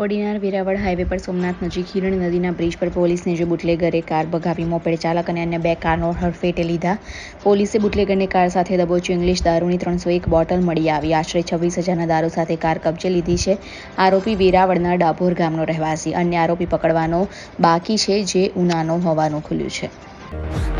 Kodinar, Veraval highway પર સોમનાથ નજીક હિરણ નદીના બ્રિજ પર પોલીસને જે બુટલેગરે કાર ભગાવી, મોપેડ ચાલક અને અન્ય બે કારનો હડફેટે લીધા. પોલીસે બુટલેગરને કાર સાથે દબોચ્યું. ઇંગ્લિશ દારૂની ત્રણસો એક બોટલ મળી આવી. આશરે છવ્વીસ હજારના દારૂ સાથે કાર કબજે લીધી છે. આરોપી વેરાવળના ડાભોર ગામનો રહેવાસી. અન્ય આરોપી પકડવાનો બાકી છે, જે ઉનાનો હોવાનું ખુલ્યું છે.